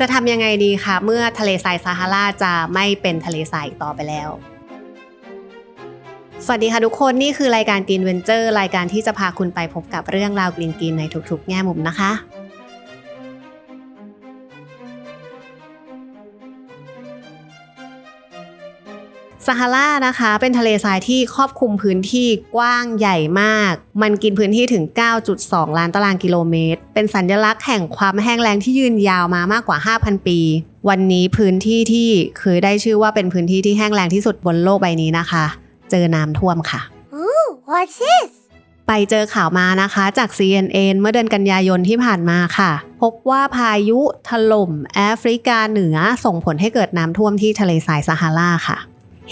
จะทำยังไงดีคะเมื่อทะเลทรายซาฮาราจะไม่เป็นทะเลทรายอีกต่อไปแล้ว สวัสดีค่ะทุกคนนี่คือรายการกินเวนเจอร์รายการที่จะพาคุณไปพบกับเรื่องราวกรีนกรีนในทุกๆ แง่มุมนะคะ ซาฮารานะคะ เป็นทะเลทรายที่ครอบคลุมพื้นที่กว้างใหญ่มาก มันกินพื้นที่ถึง 9.2 ล้านตารางกิโลเมตร เป็นสัญลักษณ์แห่งความแห้งแล้งที่ยืนยาวมามากกว่า 5,000 ปี วันนี้พื้นที่ที่เคยได้ชื่อว่าเป็นพื้นที่ที่แห้งแล้งที่สุดบนโลกใบนี้นะคะ เจอน้ำท่วมค่ะ Ooh, what's this? ไปเจอข่าวมานะคะจาก CNN เมื่อเดือนกันยายนที่ผ่านมาค่ะ พบว่าพายุถล่มแอฟริกาเหนือส่งผลให้เกิดน้ำท่วมที่ทะเลทรายซาฮาราค่ะ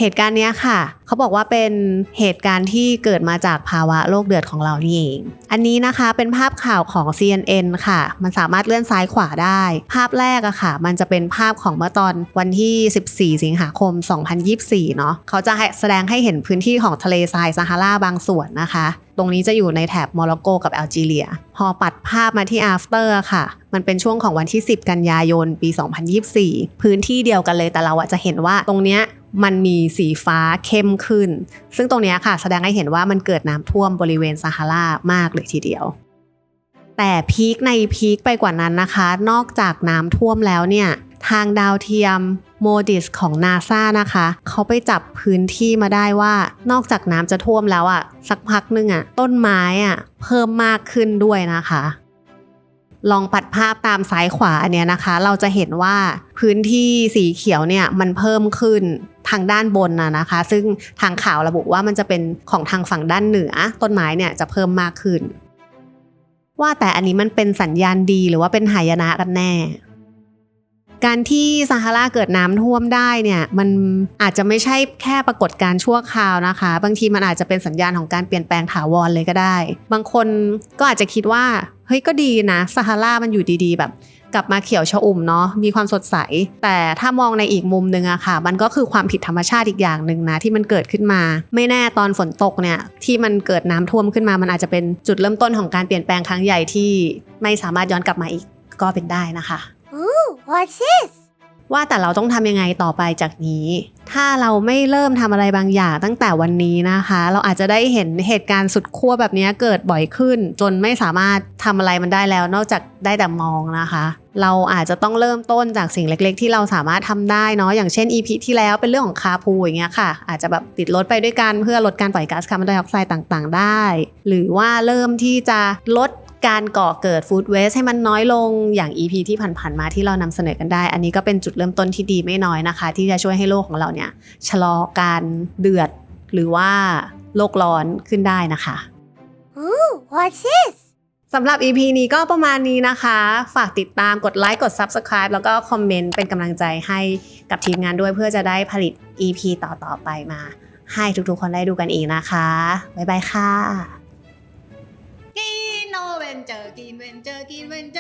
เหตุการณ์เนี้ยค่ะ เขาบอกว่าเป็นเหตุการณ์ที่เกิดมาจากภาวะโลกเดือดของเรานี่เอง อันนี้นะคะเป็นภาพข่าวของ CNN ค่ะ มันสามารถเลื่อนซ้ายขวาได้ ภาพแรกอะค่ะ มันจะเป็นภาพของเมื่อตอนวันที่ 14 สิงหาคม 2024 เนาะเขาจะแสดงให้เห็นพื้นที่ของทะเลทรายซาฮาราบางส่วนนะคะ ตรงนี้จะอยู่ในแถบโมร็อกโกกับแอลจีเรีย พอปัดภาพมาที่ after ค่ะ มันเป็นช่วงของวันที่ 10 กันยายน ปี 2024 พื้นที่เดียวกันเลยแต่เราอะจะเห็นว่าตรงเนี้ย มันมีสีฟ้าเข้มขึ้น ซึ่งตรงนี้ค่ะแสดงให้เห็นว่ามันเกิดน้ำท่วมบริเวณซาฮารามากเลยทีเดียว แต่พีคในพีคไปกว่านั้นนะคะ นอกจากน้ำท่วมแล้วเนี่ยทางดาวเทียมโมดิสของนาซานะคะ เขาไปจับพื้นที่มาได้ว่า นอกจากน้ำจะท่วมแล้วอะ่ะ สักพักนึงอะ่ะ ต้นไม้อะ่ะ เพิ่มมากขึ้นด้วยนะคะ ลองปัดภาพตามซ้ายขวาอันเนี้ยนะคะ เราจะเห็นว่าพื้นที่สีเขียวเนี่ยมันเพิ่มขึ้น ทางด้านบนนะนะคะ ซึ่งทางข่าวระบุว่ามันจะเป็นของทางฝั่งด้านเหนือ ต้นไม้เนี่ยจะเพิ่มมากขึ้น ว่าแต่อันนี้มันเป็นสัญญาณดีหรือว่าเป็นหายนะกันแน่การที่ซาฮาราเกิดน้ำท่วมได้เนี่ยมันอาจจะไม่ใช่แค่ปรากฏการชั่วคราวนะคะ บางทีมันอาจจะเป็นสัญญาณของการเปลี่ยนแปลงถาวรเลยก็ได้ บางคนก็อาจจะคิดว่าเฮ้ยก็ดีนะซาฮารามันอยู่ดีๆ แบบ กลับมาเขียวชอุ่มเนาะมีความสดใส แต่ถ้ามองในอีกมุมหนึ่งอะค่ะ มันก็คือความผิดธรรมชาติอีกอย่างหนึ่งนะที่มันเกิดขึ้นมา ไม่แน่ตอนฝนตกเนี่ยที่มันเกิดน้ำท่วมขึ้นมา มันอาจจะเป็นจุดเริ่มต้นของการเปลี่ยนแปลงครั้งใหญ่ที่ไม่สามารถย้อนกลับมาอีกก็เป็นได้นะคะ Ooh, what's this? ว่าแต่เราต้องทำยังไงต่อไปจากนี้ ถ้าเราไม่เริ่มทำอะไรบางอย่างตั้งแต่วันนี้นะคะ เราอาจจะได้เห็นเหตุการณ์สุดขั้วแบบนี้เกิดบ่อยขึ้น จนไม่สามารถทำอะไรมันได้แล้ว นอกจากได้แต่มองนะคะ เราอาจจะต้องเริ่มต้นจากสิ่งเล็ก ๆ ที่เราสามารถทำได้เนาะอย่างเช่น EP ที่แล้วเป็นเรื่องของคาพูอย่างเงี้ยค่ะอาจจะแบบติดรถไปด้วยกันเพื่อลดการปล่อยก๊าซคาร์บอนไดออกไซด์ต่าง ๆ ได้ หรือว่าเริ่มที่จะลด การก่อเกิดฟู้ดเวสให้มันน้อยลงอย่าง EP ที่ผ่านๆมาที่เรานำเสนอกันได้ อันนี้ก็เป็นจุดเริ่มต้นที่ดีไม่น้อยนะคะ ที่จะช่วยให้โลกของเราเนี่ยชะลอการเดือดหรือว่าโลกร้อนขึ้นได้นะคะ Ooh, what's this? สำหรับ EP นี้ก็ประมาณนี้นะคะ ฝากติดตามกดไลค์กด Subscribe แล้วก็คอมเมนต์เป็นกำลังใจให้กับทีมงานด้วยเพื่อจะได้ผลิต EP ต่อๆไปมา ให้ทุกๆคนได้ดูกันอีกนะคะ บ๊ายบายค่ะกิ นโนเวนเจอกินเวนเ